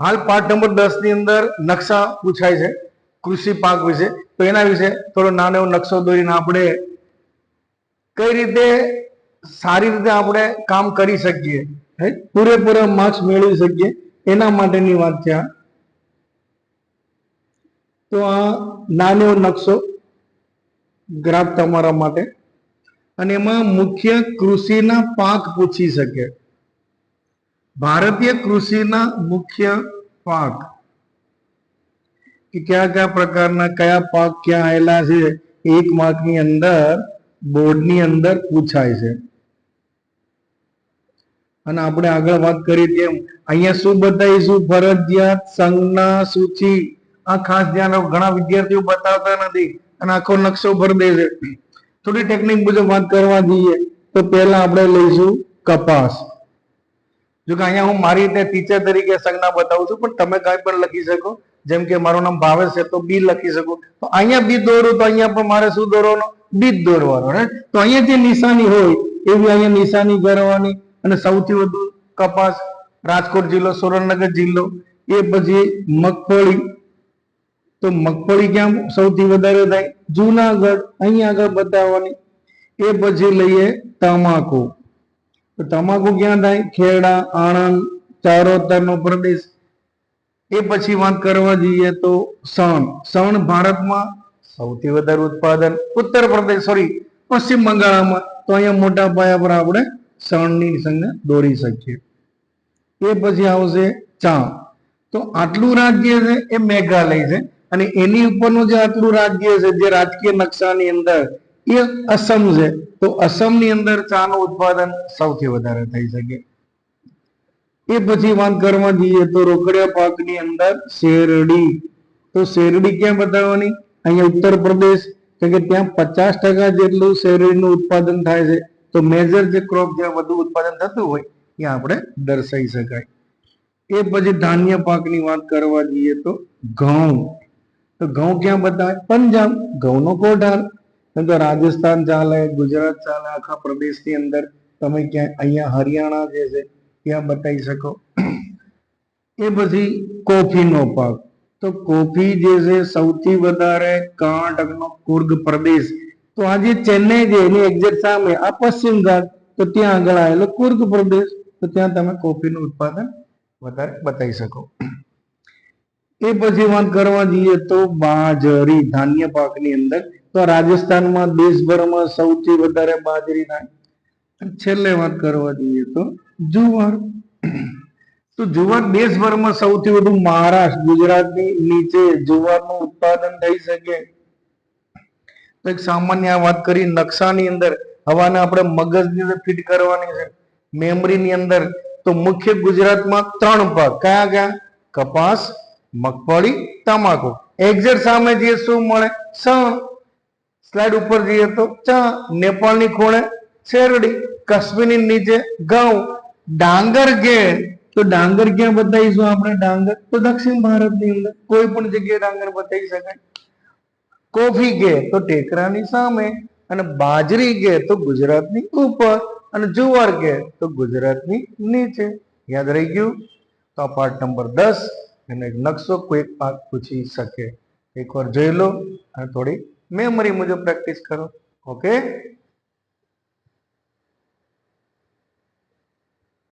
હાલ પાઠ નંબર દસની અંદર નકશા પૂછાય છે, કૃષિ પાક વિશે. તો એના વિશે થોડો નાનો એવો નકશો દોરીને આપણે કઈ રીતે સારી રીતે આપણે કામ કરી શકીએ? પૂરેપૂરા માર્ક્સ મેળવી શકીએ, એના માટેની વાત છે આ. તો આ નાનો એવો નકશો ગ્રાફ તમારા માટે. અને એમાં મુખ્ય કૃષિના પાક પૂછી શકે. ભારતીય કૃષિના મુખ્ય પાક કે કયા કયા પ્રકારના કયા પાક ક્યાં આવેલા છે, એક માર્કની અંદર, બોર્ડની અંદર પૂછાય છે. અને આપણે આગળ વાત કરી તેમ, અહીંયા શું બતાવીશું? ફરજિયાત સંજ્ઞા સૂચિ. આ ખાસ ધ્યાન ઘણા વિદ્યાર્થીઓ બતાવતા નથી અને આખો નકશો ભર દે છે. થોડી ટેકનિક મુજબ વાત કરવા જઈએ, તો પહેલા આપણે લઈશું કપાસ. જો કે અહીંયા હું મારી રીતે ટીચર તરીકે સંજ્ઞા બતાવું છું, પણ તમે કાંઈ પણ લખી શકો. જેમ કે મારું નામ ભાવેશ છે, તો બી લખી શકો. તો અહીંયા બી દોરું, તો અહીંયા પણ મારે શું દોરવાનું? બી દોરવાનું, right? તો અહીંયા જે નિશાની હોય એવી અહીંયા નિશાની કરવાની. અને સૌથી વધુ કપાસ, રાજકોટ જિલ્લો, સુરેન્દ્રનગર જિલ્લો, એ પછી મગફળી. તો મગફળી ક્યાં સૌથી વધારે થાય? જુનાગઢ, અહીંયા આગળ બતાવવાની. એ પછી લઈએ તમાકુ. તો તમાકુ ક્યાં થાય? ખેડા આણંદ, ચારોતરનો પ્રદેશ. એ પછી વાત કરવા જઈએ તો સણ. સણ ભારતમાં સૌથી વધારે ઉત્પાદન ઉત્તર પ્રદેશ સોરી પશ્ચિમ બંગાળમાં. તો અહીંયા મોટા પાયા પર આપણે સણની સંજ્ઞા દોરી શકીએ. એ પછી આવશે ચા તો આટલું રાજ્ય છે એ મેઘાલય છે. અને એની ઉપરનું જે આટલું રાજ્ય છે, જે રાજકીય નકશાની અંદર એ અસમ છે. તો અસમની અંદર ચાનું ઉત્પાદન સૌથી વધારે થઈ શકે. એ પછી વાત કરવા જઈએ તો રોકડિયા પાકની અંદર શેરડી. તો શેરડી ક્યાં બતાવવાની? અહીંયા ઉત્તર પ્રદેશ. કે ત્યાં પચાસ ટકા જેટલું શેરડીનું ઉત્પાદન થાય છે. તો મેજર જે ક્રોપ જ્યાં વધુ ઉત્પાદન થતું હોય ત્યાં આપણે દર્શાવી શકાય. એ પછી ધાન્ય પાકની વાત કરવા જઈએ તો ઘઉં. તો ઘઉં ક્યાં બતાવે? પંજાબ. ઘઉંનો કોઠાર. કે રાજસ્થાન ચાલે, ગુજરાત ચાલે, આખા પ્રદેશની અંદર તમે ક્યાંય, અહીંયા હરિયાણા જે છે, ત્યાં બતાવી શકો. એ પછી કોફીનો પાક. તો કોફી જે છે, સૌથી વધારે કર્ણાટકનો કુર્ગ પ્રદેશ. તો આજે ચેન્નઈ છે એની એક્ઝેક્ટ સામે, આ પશ્ચિમ ઘાટ, તો ત્યાં આગળ આવેલો કુર્ગ પ્રદેશ. તો ત્યાં તમે કોફીનું ઉત્પાદન વધારે બતાવી શકો. એ પછી વાત કરવા જઈએ તો બાજરી, ધાન્ય પાકની અંદર. તો રાજસ્થાનમાં દેશભરમાં સૌથી વધારે બાજરી થાય છેલ્લે વાત કરવા જઈએ તો જુવાર. તો જુવાર દેશભરમાં સૌથી વધુ મહારાષ્ટ્ર, ગુજરાતની નીચે જુવારનું ઉત્પાદન થઈ શકે. તો એક સામાન્ય વાત કરી, નકશાની અંદર હવાને આપણે મગજની અંદર ફિટ કરવાની છે. મેમરીની અંદર તો મુખ્ય ગુજરાતમાં ત્રણ પાક કયા કયા? કપાસ, મગફળી, તમાકુ. એક્ઝેક્ટ સામે જે શું મળે? સણ સ્લાઇડ ઉપર જઈએ તો, ચા, નેપાળની ખૂણે, શેરડી, કાશ્મીરની નીચે, ઘઉં, ડાંગર ઘેર. તો ડાંગર ક્યાં બતાવીશું આપણે? ડાંગર તો દક્ષિણ ભારતની અંદર કોઈ પણ જગ્યાએ ડાંગર બતાવી શકાય. કોફી કે તો ટેકરાની સામે અને બાજરી કે તો ગુજરાતની ઉપર અને જુવાર કે તો ગુજરાતની નીચે. યાદ રહી ગયું? તો આ પાર્ટ નંબર દસ. એનો એક નકશો કોઈક પાક પૂછી શકે. એકવાર જોઈ લો અને થોડી મેમરી મુજબ પ્રેક્ટિસ કરો. ઓકે